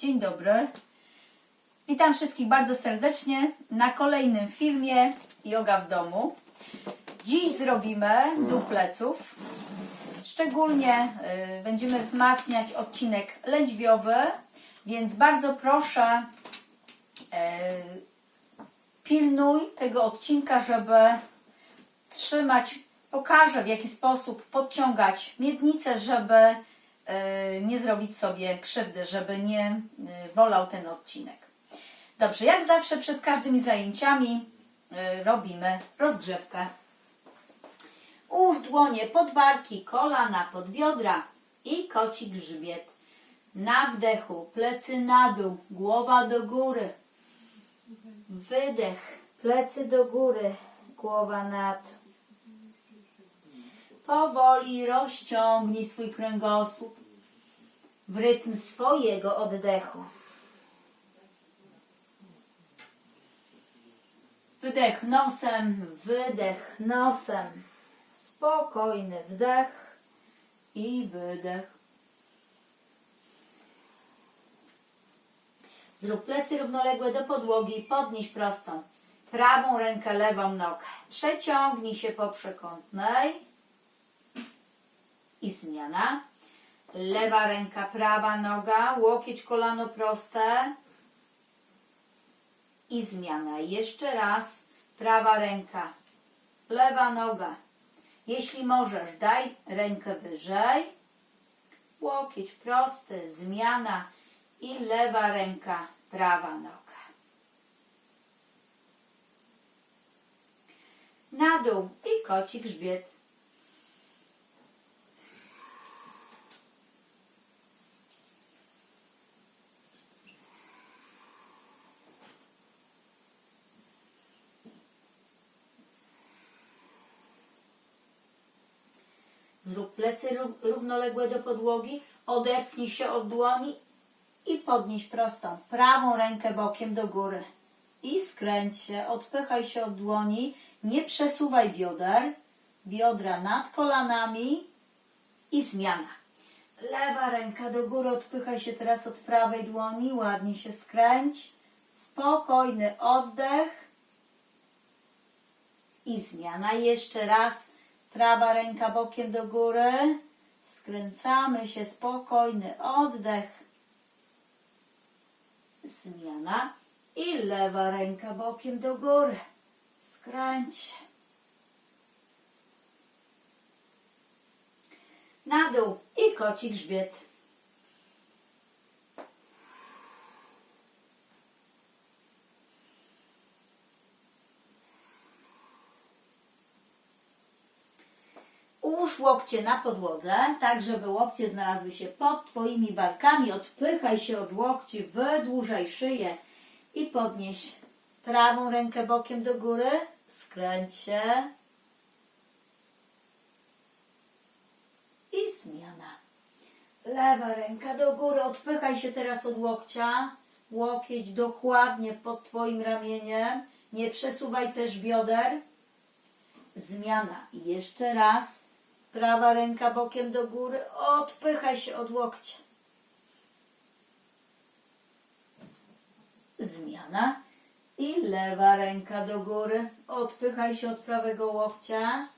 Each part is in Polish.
Dzień dobry. Witam wszystkich bardzo serdecznie na kolejnym filmie Yoga w domu. Dziś zrobimy dół pleców. Szczególnie y, będziemy wzmacniać odcinek lędźwiowy, więc bardzo proszę y, pilnuj tego odcinka, żeby trzymać, pokażę w jaki sposób podciągać miednicę, żeby nie zrobić sobie krzywdy, żeby nie y, bolał ten odcinek. Dobrze, jak zawsze przed każdymi zajęciami y, robimy rozgrzewkę. Ułóż dłonie pod barki, kolana pod biodra i koci grzbiet. Na wdechu plecy na dół, głowa do góry. Wydech, plecy do góry, głowa na dół. Powoli rozciągnij swój kręgosłup w rytm swojego oddechu. Wydech nosem, wydech nosem. Spokojny wdech i wydech. Zrób plecy równoległe do podłogi, podnieś prostą. Prawą rękę, lewą nogę. Przeciągnij się po przekątnej. I zmiana. Lewa ręka, prawa noga, łokieć, kolano proste. I zmiana. Jeszcze raz. Prawa ręka, lewa noga. Jeśli możesz, daj rękę wyżej. Łokieć prosty, zmiana i lewa ręka, prawa noga. Na dół i koci grzbiet. Zrób plecy rów- równoległe do podłogi, odepchnij się od dłoni i podnieś prostą prawą rękę bokiem do góry. I skręć się, odpychaj się od dłoni, nie przesuwaj bioder, biodra nad kolanami i zmiana. Lewa ręka do góry, odpychaj się teraz od prawej dłoni, ładnie się skręć. Spokojny oddech i zmiana. Jeszcze raz. Prawa ręka bokiem do góry. Skręcamy się. Spokojny oddech. Zmiana. I lewa ręka bokiem do góry. Skręć. Na dół i koci grzbiet. Ułóż łokcie na podłodze, tak żeby łokcie znalazły się pod Twoimi barkami. Odpychaj się od łokci, wydłużaj szyję i podnieś prawą rękę bokiem do góry. Skręć się. I zmiana. Lewa ręka do góry, odpychaj się teraz od łokcia. Łokieć dokładnie pod Twoim ramieniem. Nie przesuwaj też bioder. Zmiana. Jeszcze raz. Prawa ręka bokiem do góry. Odpychaj się od łokcia. Zmiana. I lewa ręka do góry. Odpychaj się od prawego łokcia.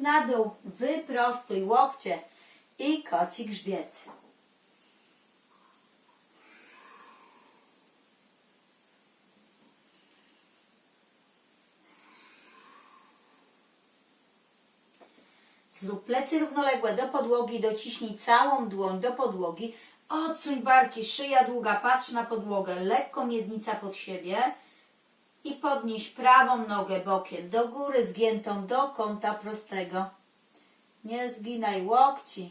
Na dół. Wyprostuj łokcie i koci grzbiet. Zrób plecy równoległe do podłogi, dociśnij całą dłoń do podłogi. Odsuń barki, szyja długa, patrz na podłogę, lekko miednica pod siebie i podnieś prawą nogę bokiem do góry, zgiętą do kąta prostego. Nie zginaj łokci.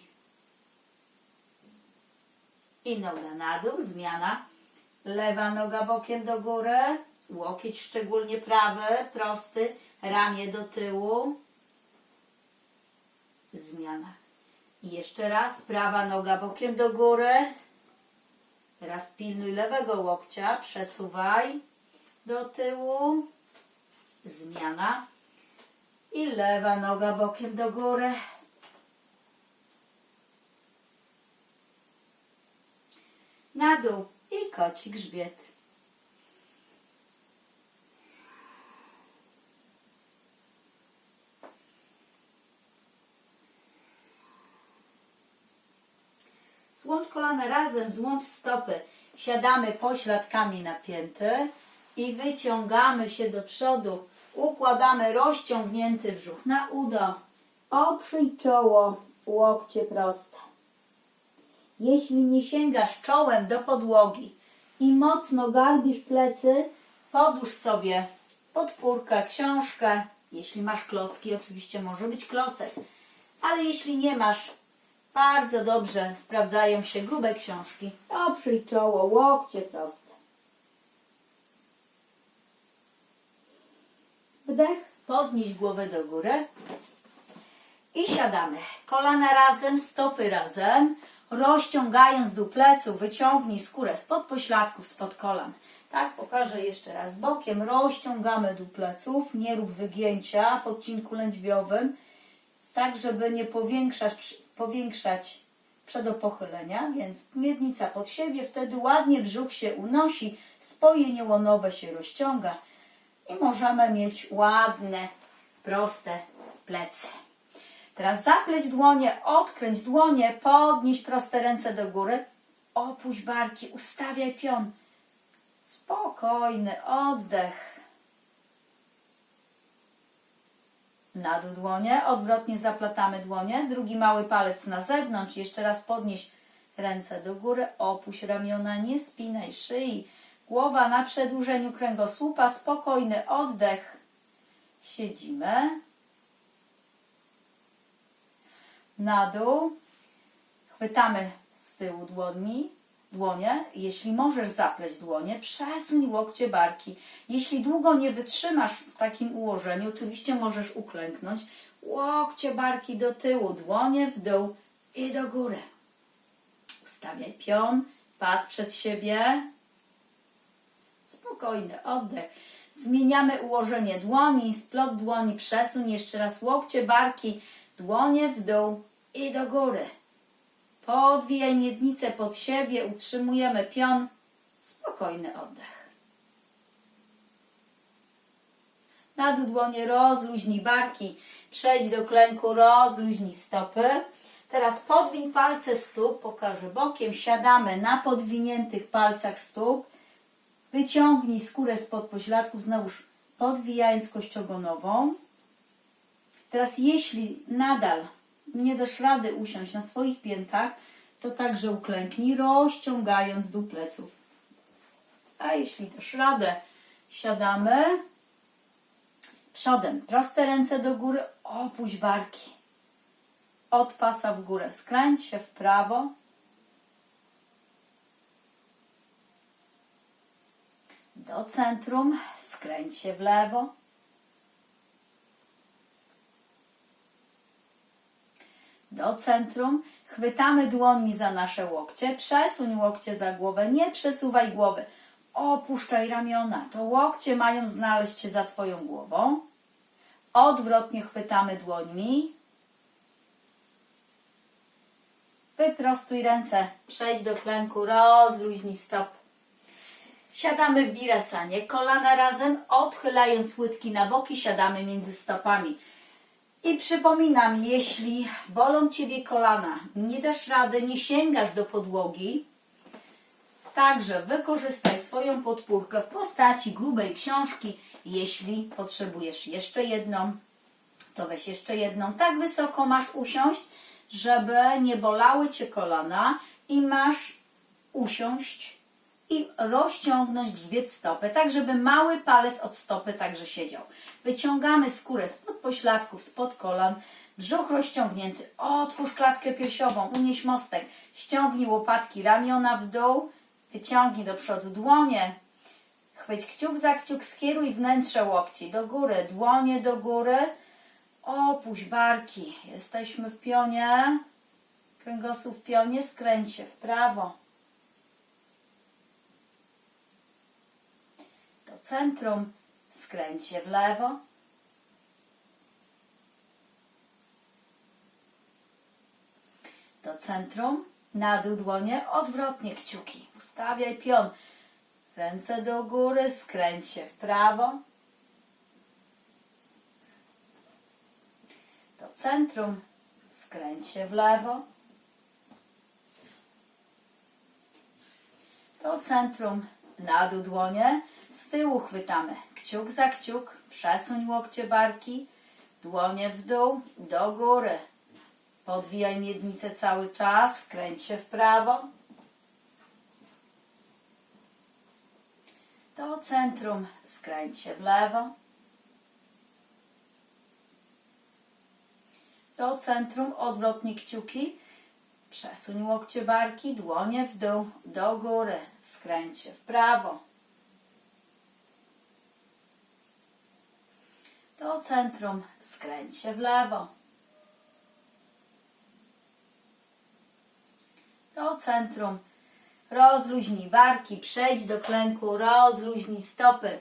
I noga na dół, zmiana. Lewa noga bokiem do góry, łokieć szczególnie prawy, prosty, ramię do tyłu zmiana. I jeszcze raz, prawa noga bokiem do góry. Teraz pilnuj lewego łokcia, przesuwaj do tyłu. Zmiana. I lewa noga bokiem do góry. Na dół i koci grzbiet. Złącz kolana razem, złącz stopy. Siadamy pośladkami napięte i wyciągamy się do przodu. Układamy rozciągnięty brzuch na udo. Oprzyj czoło, łokcie proste. Jeśli nie sięgasz czołem do podłogi i mocno garbisz plecy, podłóż sobie podpórkę, książkę. Jeśli masz klocki, oczywiście może być klocek. Ale jeśli nie masz, bardzo dobrze sprawdzają się grube książki. Oprzyj czoło, łokcie proste. Wdech, podnieś głowę do góry. I siadamy. Kolana razem, stopy razem. Rozciągając dół pleców, wyciągnij skórę spod pośladków, spod kolan. Tak, pokażę jeszcze raz. Bokiem rozciągamy dół pleców. Nie rób wygięcia w odcinku lędźwiowym. Tak, żeby nie powiększać, powiększać przedopochylenia, więc miednica pod siebie, wtedy ładnie brzuch się unosi, spojenie łonowe się rozciąga i możemy mieć ładne, proste plecy. Teraz zapleć dłonie, odkręć dłonie, podnieś proste ręce do góry, opuść barki, ustawiaj pion. Spokojny oddech. Na dłonie, odwrotnie zaplatamy dłonie, drugi mały palec na zewnątrz, jeszcze raz podnieś ręce do góry, opuść ramiona, nie spinaj szyi, głowa na przedłużeniu kręgosłupa, spokojny oddech. Siedzimy. Na dół, chwytamy z tyłu dłoni, dłonie. Jeśli możesz zapleć dłonie, przesuń łokcie barki. Jeśli długo nie wytrzymasz w takim ułożeniu, oczywiście możesz uklęknąć. Łokcie barki do tyłu, dłonie w dół i do góry. Ustawiaj pion, patrz przed siebie. Spokojny oddech. Zmieniamy ułożenie dłoni, splot dłoni, przesuń jeszcze raz łokcie barki, dłonie w dół i do góry. Podwijaj miednicę pod siebie, utrzymujemy pion. Spokojny oddech. Na dół dłonie rozluźnij barki, przejdź do klęku, rozluźnij stopy. Teraz podwiń palce stóp, pokażę bokiem, siadamy na podwiniętych palcach stóp. Wyciągnij skórę spod pośladków, znowuż podwijając kościogonową. Teraz jeśli nadal nie dasz rady usiąść na swoich piętach, to także uklęknij, rozciągając dół pleców. A jeśli dasz radę, siadamy przodem. Proste ręce do góry, opuść barki. Od pasa w górę, skręć się w prawo. Do centrum, skręć się w lewo. Do centrum, chwytamy dłońmi za nasze łokcie, przesuń łokcie za głowę, nie przesuwaj głowy, opuszczaj ramiona, to łokcie mają znaleźć się za Twoją głową. Odwrotnie chwytamy dłońmi. Wyprostuj ręce, przejdź do klęku, rozluźnij stop. Siadamy w wirasanie, kolana razem, odchylając łydki na boki, siadamy między stopami. I przypominam, jeśli bolą Ciebie kolana, nie dasz rady, nie sięgasz do podłogi, także wykorzystaj swoją podpórkę w postaci grubej książki. Jeśli potrzebujesz jeszcze jedną, to weź jeszcze jedną. Tak wysoko masz usiąść, żeby nie bolały Cię kolana i masz usiąść i rozciągnąć grzbiet stopy, tak żeby mały palec od stopy także siedział. Wyciągamy skórę spod pośladków, spod kolan, brzuch rozciągnięty, otwórz klatkę piersiową, unieś mostek, ściągnij łopatki, ramiona w dół, wyciągnij do przodu dłonie, chwyć kciuk za kciuk, skieruj wnętrze łokci. Do góry, dłonie do góry, opuść barki, jesteśmy w pionie, kręgosłup w pionie, skręć się w prawo. Centrum, skręć się w lewo. Do centrum, Na dół dłonie, odwrotnie kciuki. Ustawiaj pion. Ręce do góry, skręć się w prawo. Do centrum, skręć się w lewo. Do centrum, na dół dłonie. Z tyłu chwytamy kciuk za kciuk, przesuń łokcie barki, dłonie w dół, do góry. Podwijaj miednicę cały czas, skręć się w prawo. Do centrum, skręć się w lewo. Do centrum, odwrotnie kciuki. Przesuń łokcie barki, dłonie w dół, do góry. Skręć się w prawo. Do centrum, skręć się w lewo. Do centrum, rozluźnij barki, przejdź do klęku, rozluźnij stopy.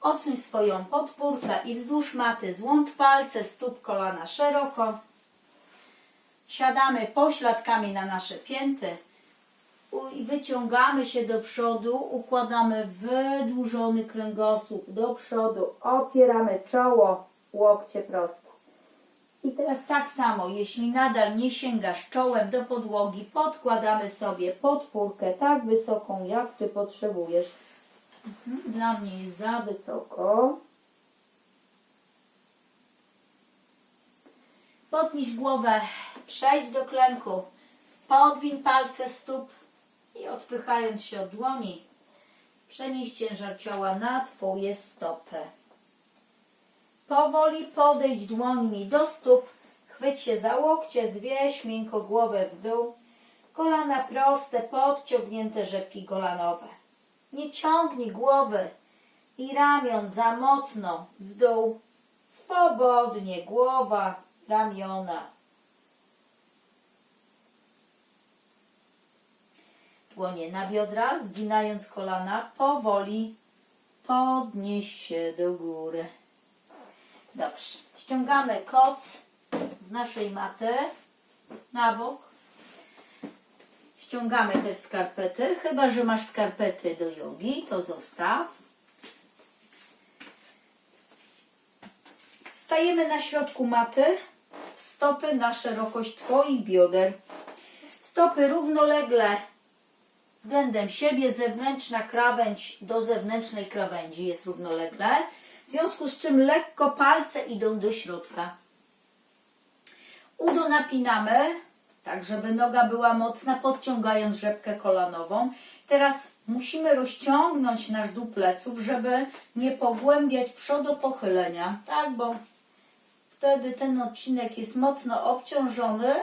Odsuń swoją podpórkę i wzdłuż maty złącz palce, stóp kolana szeroko. Siadamy pośladkami na nasze pięty i wyciągamy się do przodu, układamy wydłużony kręgosłup do przodu, opieramy czoło, łokcie proste. I teraz tak samo, jeśli nadal nie sięgasz czołem do podłogi, podkładamy sobie podpórkę tak wysoką, jak Ty potrzebujesz. Mhm, Dla mnie jest za wysoko. Podnieś głowę, przejdź do klęku, podwiń palce stóp i odpychając się od dłoni, przenieś ciężar ciała na Twoje stopy. Powoli podejdź dłońmi do stóp, chwyć się za łokcie, zwieś miękko głowę w dół, kolana proste, podciągnięte rzepki kolanowe. Nie ciągnij głowy i ramion za mocno w dół, swobodnie głowa, ramiona. Na biodra, zginając kolana, powoli podnieś się do góry. Dobrze. Ściągamy koc z naszej maty na bok. Ściągamy też skarpety, chyba że masz skarpety do jogi, to zostaw. Stajemy na środku maty, stopy na szerokość Twoich bioder. Stopy równolegle względem siebie, zewnętrzna krawędź do zewnętrznej krawędzi jest równolegle, w związku z czym lekko palce idą do środka. Udo napinamy, tak żeby noga była mocna, podciągając rzepkę kolanową. Teraz musimy rozciągnąć nasz dół pleców, żeby nie pogłębiać przodopochylenia, tak, bo wtedy ten odcinek jest mocno obciążony,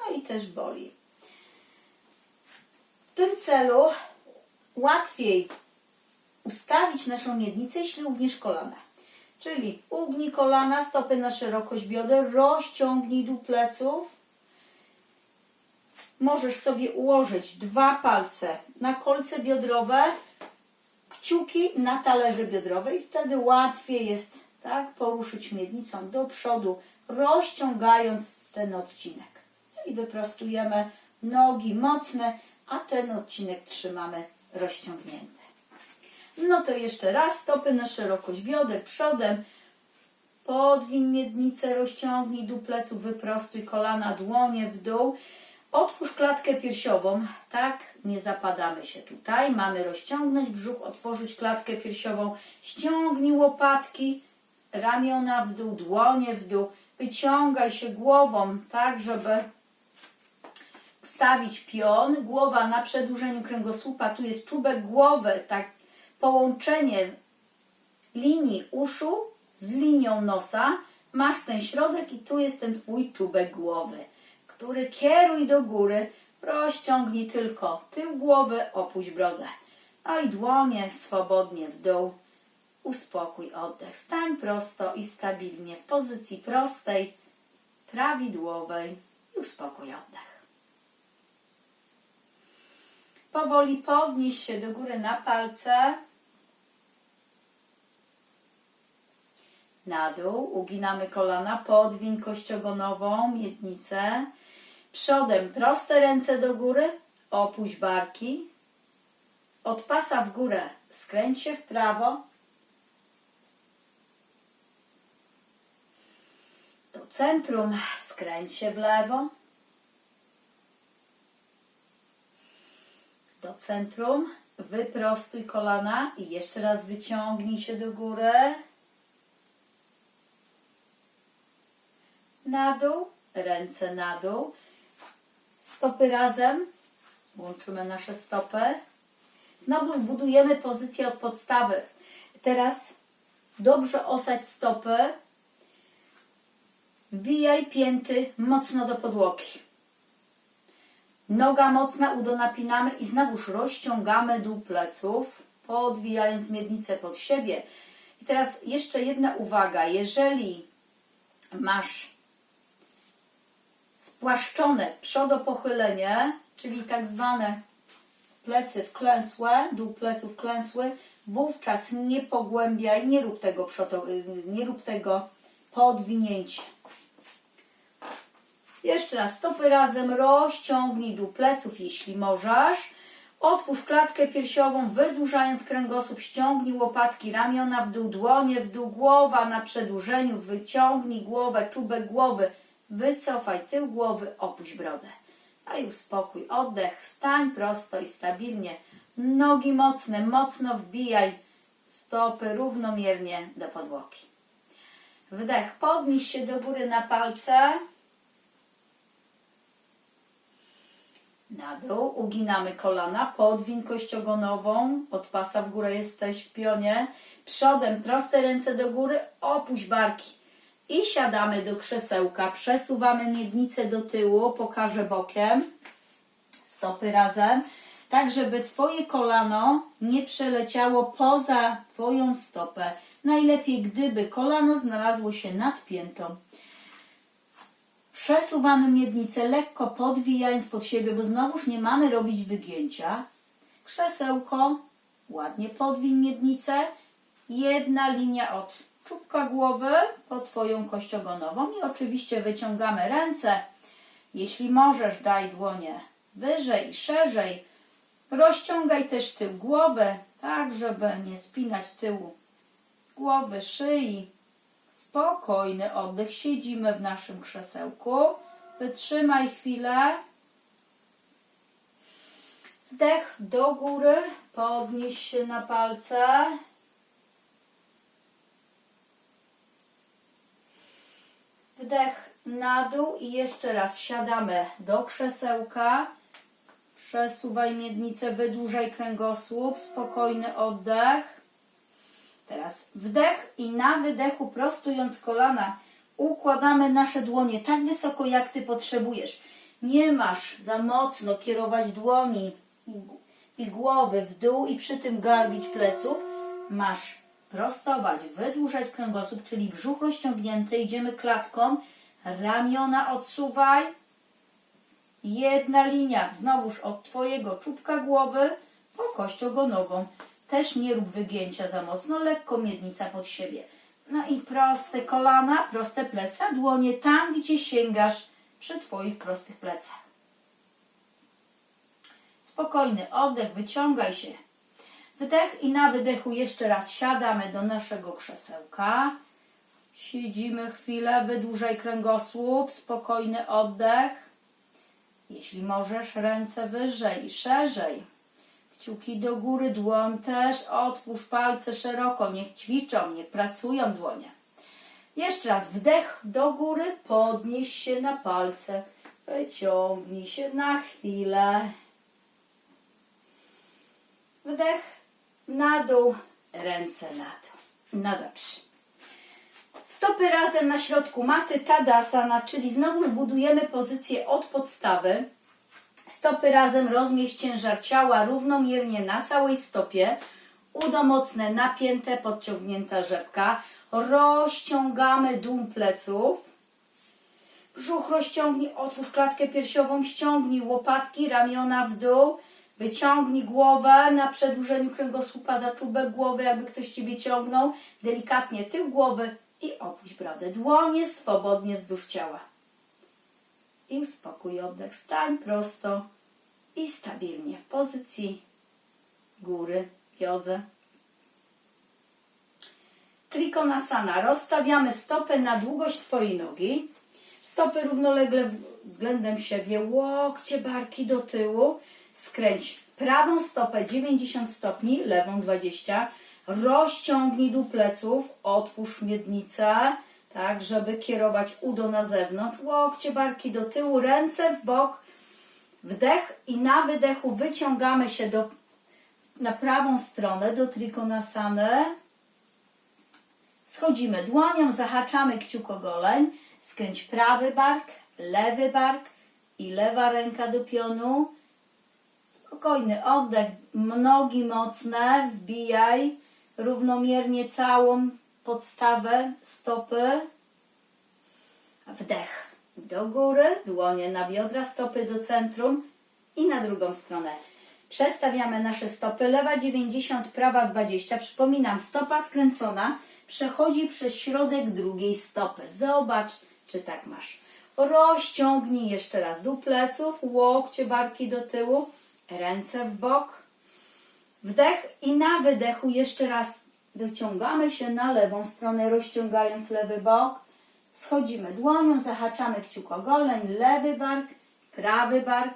no i też boli. Tym celu łatwiej ustawić naszą miednicę, jeśli ugniesz kolana. Czyli ugnij kolana, stopy na szerokość bioder, rozciągnij dół pleców. Możesz sobie ułożyć dwa palce na kolce biodrowe, kciuki na talerze biodrowej. Wtedy łatwiej jest tak, poruszyć miednicą do przodu, rozciągając ten odcinek. No I wyprostujemy nogi mocne, a ten odcinek trzymamy rozciągnięty. No to jeszcze raz, stopy na szerokość bioder przodem. Podwiń miednicę, rozciągnij dół pleców, wyprostuj kolana, dłonie w dół. Otwórz klatkę piersiową, tak, nie zapadamy się tutaj. Mamy rozciągnąć brzuch, otworzyć klatkę piersiową. Ściągnij łopatki, ramiona w dół, dłonie w dół. Wyciągaj się głową, tak, żeby ustawić pion. Głowa na przedłużeniu kręgosłupa, tu jest czubek głowy, tak, połączenie linii uszu z linią nosa. Masz ten środek i tu jest ten twój czubek głowy, który kieruj do góry. Rozciągnij tylko tył głowy, opuść brodę. No i dłonie swobodnie w dół. Uspokój oddech. Stań prosto i stabilnie w pozycji prostej, prawidłowej i uspokój oddech. Powoli podnieś się do góry na palce. Na dół uginamy kolana, podwiń kościogonową, miednicę. Przodem proste ręce do góry, opuść barki. Od pasa w górę skręć się w prawo. Do centrum skręć się w lewo. Do centrum wyprostuj kolana i jeszcze raz wyciągnij się do góry. Na dół, ręce na dół. Stopy razem. Łączymy nasze stopy. Znowu budujemy pozycję od podstawy. Teraz dobrze osadź stopy. Wbijaj pięty mocno do podłogi. Noga mocna, udo napinamy i znowuż rozciągamy dół pleców, podwijając miednicę pod siebie. I teraz jeszcze jedna uwaga. Jeżeli masz spłaszczone przodopochylenie, czyli tak zwane plecy wklęsłe, dół pleców wklęsły, wówczas nie pogłębiaj, nie rób tego, przodo, nie rób tego podwinięcia. Jeszcze raz, stopy razem, rozciągnij dół pleców, jeśli możesz. Otwórz klatkę piersiową, wydłużając kręgosłup, ściągnij łopatki, ramiona w dół, dłonie w dół, głowa na przedłużeniu, wyciągnij głowę, czubek głowy, wycofaj tył głowy, opuść brodę. No i uspokój, oddech, stań prosto i stabilnie. Nogi mocne, mocno wbijaj stopy równomiernie do podłogi. Wdech, podnieś się do góry na palce. Na dół, uginamy kolana, podwin kościogonową, od pasa w górę jesteś w pionie. Przodem proste ręce do góry, opuść barki. I siadamy do krzesełka, przesuwamy miednicę do tyłu, pokażę bokiem, stopy razem, tak żeby Twoje kolano nie przeleciało poza Twoją stopę. Najlepiej, gdyby kolano znalazło się nad piętą. Przesuwamy miednicę, lekko podwijając pod siebie, bo znowuż nie mamy robić wygięcia. Krzesełko, ładnie podwij miednicę. Jedna linia od czubka głowy po Twoją kościogonową i oczywiście wyciągamy ręce. Jeśli możesz, daj dłonie wyżej i szerzej. Rozciągaj też tył głowy, tak żeby nie spinać tyłu głowy, szyi. Spokojny oddech. Siedzimy w naszym krzesełku. Wytrzymaj chwilę. Wdech do góry. Podnieś się na palce. Wdech na dół i jeszcze raz siadamy do krzesełka. Przesuwaj miednicę, wydłużaj kręgosłup, spokojny oddech. Teraz wdech i na wydechu, prostując kolana, układamy nasze dłonie tak wysoko, jak Ty potrzebujesz. Nie masz za mocno kierować dłoni i głowy w dół i przy tym garbić pleców. Masz prostować, wydłużać kręgosłup, czyli brzuch rozciągnięty, idziemy klatką, ramiona odsuwaj. Jedna linia, znowuż od Twojego czubka głowy po kość ogonową. Też nie rób wygięcia za mocno, lekko miednica pod siebie. No i proste kolana, proste pleca, dłonie tam, gdzie sięgasz przy Twoich prostych plecach. Spokojny oddech, wyciągaj się. Wdech i na wydechu jeszcze raz siadamy do naszego krzesełka. Siedzimy chwilę, wydłużaj kręgosłup, spokojny oddech. Jeśli możesz, ręce wyżej i szerzej. Kciuki do góry, dłoń też. Otwórz palce szeroko, niech ćwiczą, niech pracują dłonie. Jeszcze raz wdech do góry, podnieś się na palce. Wyciągnij się na chwilę. Wdech na dół, ręce na dół. No dobrze. Stopy razem na środku maty Tadasana, czyli znowuż budujemy pozycję od podstawy. Stopy razem rozmieść ciężar ciała równomiernie na całej stopie. Udo mocne, napięte, podciągnięta rzepka. Rozciągamy dół pleców. Brzuch rozciągnij, otwórz klatkę piersiową, ściągnij łopatki, ramiona w dół. Wyciągnij głowę na przedłużeniu kręgosłupa za czubek głowy, jakby ktoś Ciebie ciągnął. Delikatnie tył głowy i opuść brodę. Dłonie swobodnie wzdłuż ciała. I uspokój oddech. Stań prosto i stabilnie w pozycji góry, jodze. Trikonasana. Rozstawiamy stopy na długość Twojej nogi. Stopy równolegle wz- względem siebie, łokcie, barki do tyłu. Skręć prawą stopę 90 stopni, lewą 20. Rozciągnij dół pleców, otwórz miednicę, tak, żeby kierować udo na zewnątrz. Łokcie, barki do tyłu, ręce w bok. Wdech i na wydechu wyciągamy się do, na prawą stronę do trikonasany. Schodzimy dłonią, zahaczamy kciukogoleń, skręć prawy bark, lewy bark i lewa ręka do pionu. Spokojny oddech, nogi mocne, wbijaj równomiernie całą podstawę stopy. Wdech do góry, dłonie na biodra, stopy do centrum i na drugą stronę. Przestawiamy nasze stopy. Lewa 90, prawa 20. Przypominam, stopa skręcona przechodzi przez środek drugiej stopy. Zobacz, czy tak masz. Rozciągnij jeszcze raz dół pleców, łokcie, barki do tyłu, ręce w bok. Wdech i na wydechu jeszcze raz wyciągamy się na lewą stronę, rozciągając lewy bok. Schodzimy dłonią, zahaczamy kciukogoleń, lewy bark, prawy bark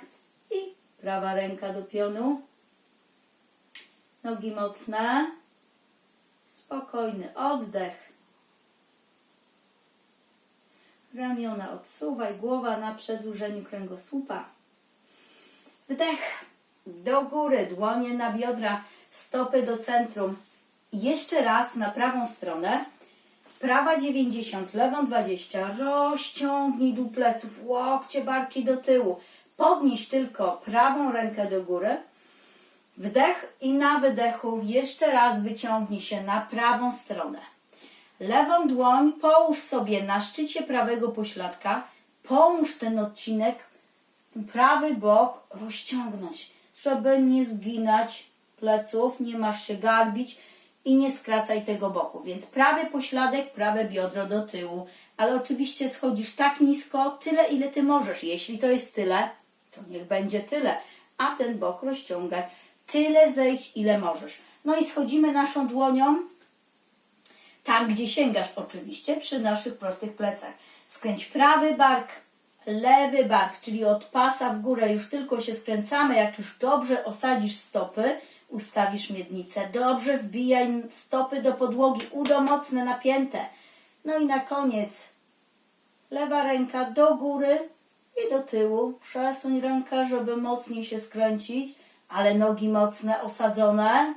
i prawa ręka do pionu. Nogi mocne. Spokojny oddech. Ramiona odsuwaj, głowa na przedłużeniu kręgosłupa. Wdech do góry, dłonie na biodra, stopy do centrum. Jeszcze raz na prawą stronę. Prawa 90, lewą 20. Rozciągnij dół pleców, łokcie, barki do tyłu. Podnieś tylko prawą rękę do góry. Wdech i na wydechu jeszcze raz wyciągnij się na prawą stronę. Lewą dłoń połóż sobie na szczycie prawego pośladka. Pomóż ten odcinek, prawy bok rozciągnąć, żeby nie zginać pleców, nie masz się garbić i nie skracaj tego boku. Więc prawy pośladek, prawe biodro do tyłu. Ale oczywiście schodzisz tak nisko, tyle ile ty możesz. Jeśli to jest tyle, to niech będzie tyle. A ten bok rozciągaj. Tyle zejdź, ile możesz. No i schodzimy naszą dłonią tam, gdzie sięgasz oczywiście, przy naszych prostych plecach. Skręć prawy bark, lewy bark, czyli od pasa w górę już tylko się skręcamy. Jak już dobrze osadzisz stopy, ustawisz miednicę. Dobrze wbijaj stopy do podłogi, udo mocne, napięte. No i na koniec lewa ręka do góry i do tyłu. Przesuń rękę, żeby mocniej się skręcić, ale nogi mocne, osadzone.